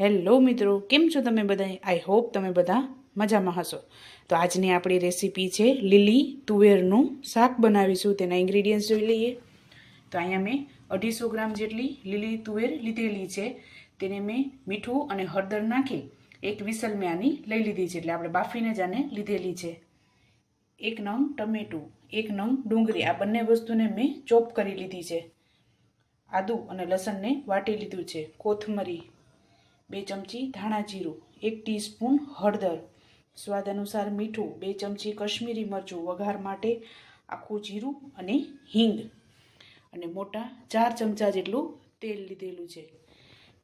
Hello મિત્રો, કેમ છો તમે બધા આઈ હોપ તમે બધા મજામાં હશો. તો આજની આપણી રેસીપી છે લીલી તુવેરનું શાક બનાવીશું. તેના ઇન્ગ્રીડિયન્ટ્સ જોઈ લઈએ. તો અહીંયા મેં અઢીસો ગ્રામ જેટલી લીલી તુવેર લીધેલી છે. તેને મેં મીઠું અને હળદર નાખી એક વિસલ મેં આની લઈ લીધી છે. એટલે આપણે બાફીને જ આને લીધેલી છે. એક નંગ ટમેટું, એક નંગ ડુંગળી, આ બંને વસ્તુને મેં ચોપ કરી લીધી છે. આદું અને લસણને વાટી લીધું છે. કોથમરી બે ચમચી ધાણા જીરું, એક ટીસ્પૂન હળદર. સ્વાદ અનુસાર મીઠું, બે ચમચી કશ્મીરી મરચું વઘાર માટે આખું જીરું અને હિંગ. અને મોટા ચાર ચમચા જેટલું તેલ લીધેલું છે.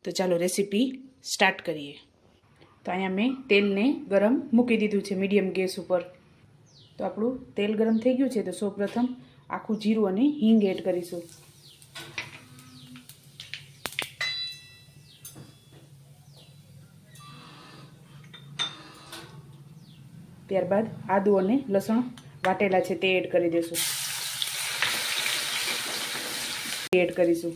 તો ચાલો રેસીપી સ્ટાર્ટ કરીએ. તો અહીંયા મેં તેલને ગરમ મૂકી દીધું છે મીડિયમ ગેસ ઉપર. તો આપણું તેલ ગરમ થઈ ગયું છે, તો સૌપ્રથમ આખું જીરું અને હિંગ એડ કરીશું. ત્યારબાદ આદુ અને લસણ વાટેલા છે તે એડ કરી દઈશું. એડ કરીશું.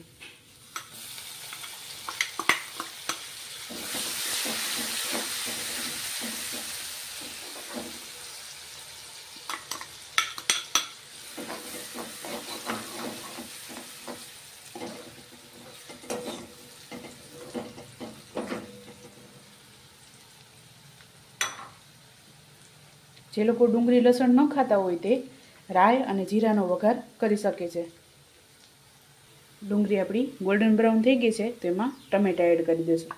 જે લોકો ડુંગળી લસણ ન ખાતા હોય તે રાય અને જીરાનો વઘાર કરી શકે છે. ડુંગળી આપણી ગોલ્ડન બ્રાઉન થઈ ગઈ છે, તો એમાં ટમેટા એડ કરી દઈશું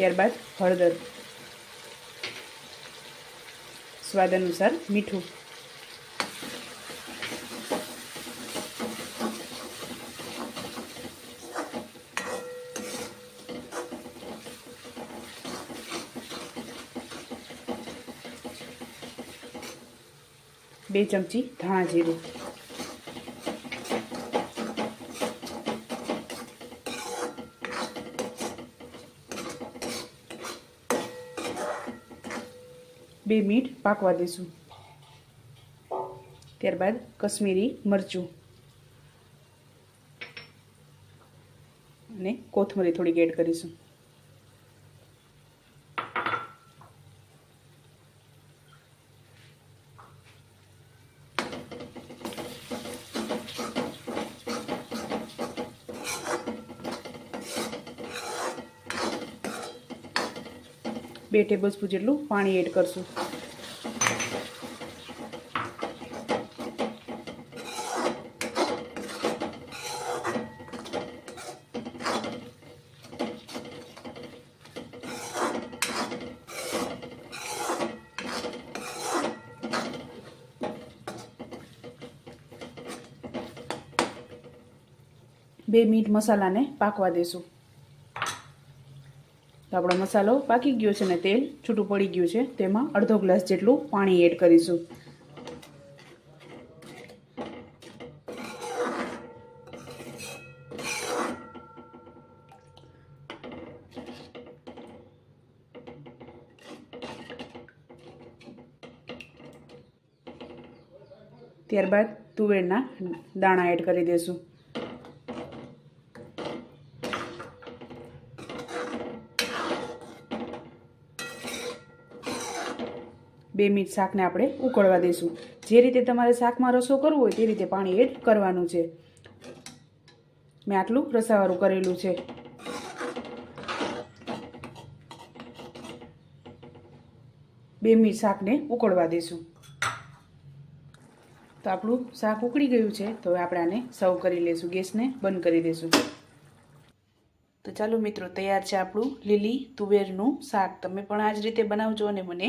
ત્યારબાદ હળદર સ્વાદ અનુસાર મીઠું. બે ચમચી ધાણા જીરું. બે મિનિટ પાકવા દઈશું ત્યારબાદ કશ્મીરી મરચું. અને કોથમરી થોડીક એડ કરીશું. બે ટેબલ સ્પૂન જેટલું પાણી એડ કરશું. બે મીટ મસાલાને પાકવા દેશું. તો આપણો મસાલો પાકી ગયો છે ને તેલ છૂટું પડી ગયું છે. તેમાં અડધો ગ્લાસ જેટલું પાણી એડ કરીશું. ત્યારબાદ તુવેરના દાણા એડ કરી દઈશું બે મિનિટ શાકને આપણે ઉકળવા દઈશું. જે રીતે તમારે શાકમાં રસો કરવો હોય તે રીતે પાણી એડ કરવાનું છે. મેં આટલું રસાવાળું કરેલું છે. બે મિનિટ શાકને ઉકળવા દઈશું. તો આપણું શાક ઉકળી ગયું છે, તો હવે આપણે આને સર્વ કરી લઈશું ગેસને બંધ કરી દઈશું તો ચાલો મિત્રો, તૈયાર છે આપણું લીલી તુવેરનું શાક. તમે પણ આ જ રીતે બનાવજો અને મને